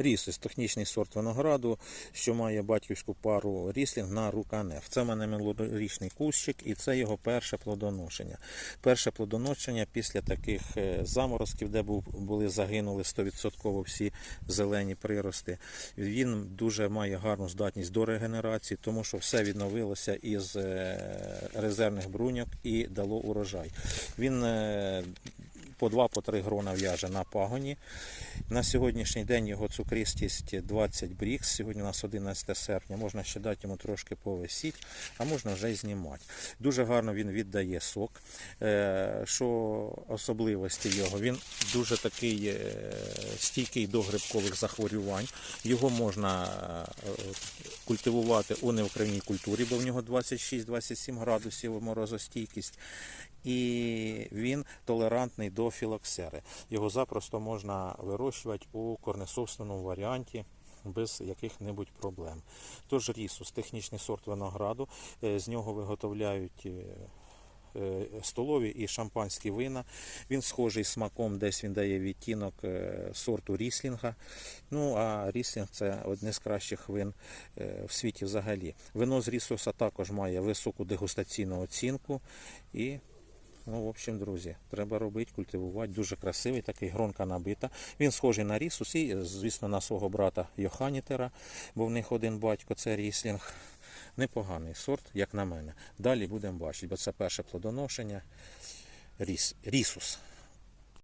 Рісус, технічний сорт винограду, що має батьківську пару ріслінг на руканев. Це в мене минулорічний кущик, і це його перше плодоношення. Перше плодоношення після таких е, заморозків, де були загинули 100% всі зелені прирости. Він дуже має гарну здатність до регенерації, тому що все відновилося із е, резервних бруньок і дало урожай. Він е, по 2-3 грона в'яже на пагоні. На сьогоднішній день його цукристість 20 брікс. Сьогодні у нас 11 серпня. Можна ще дати йому трошки повисіти, а можна вже й знімати. Дуже гарно він віддає сок. Е, Що особливості його? Він дуже такий е, стійкий до грибкових захворювань. Його можна е, культивувати у неукраїнній культурі, бо в нього 26-27 градусів морозостійкість. І він толерантний до філоксери. Його запросто можна вирощувати у корнесобственному варіанті без яких-небудь проблем. Тож рісус, технічний сорт винограду, е, з нього виготовляють е, столові і шампанські вина. Він схожий смаком, десь він дає відтінок е, сорту ріслінга. Ну а ріслінг це одне з кращих вин е, в світі взагалі. Вино з рісуса також має високу дегустаційну оцінку і Ну, в общем, друзі, треба робити, культивувати. Дуже красивий, такий гронка набита. Він схожий на рісус і, звісно, на свого брата Йоханітера, бо в них один батько, це ріслінг. Непоганий сорт, як на мене. Далі будемо бачити, бо це перше плодоношення. Ріс, рісус.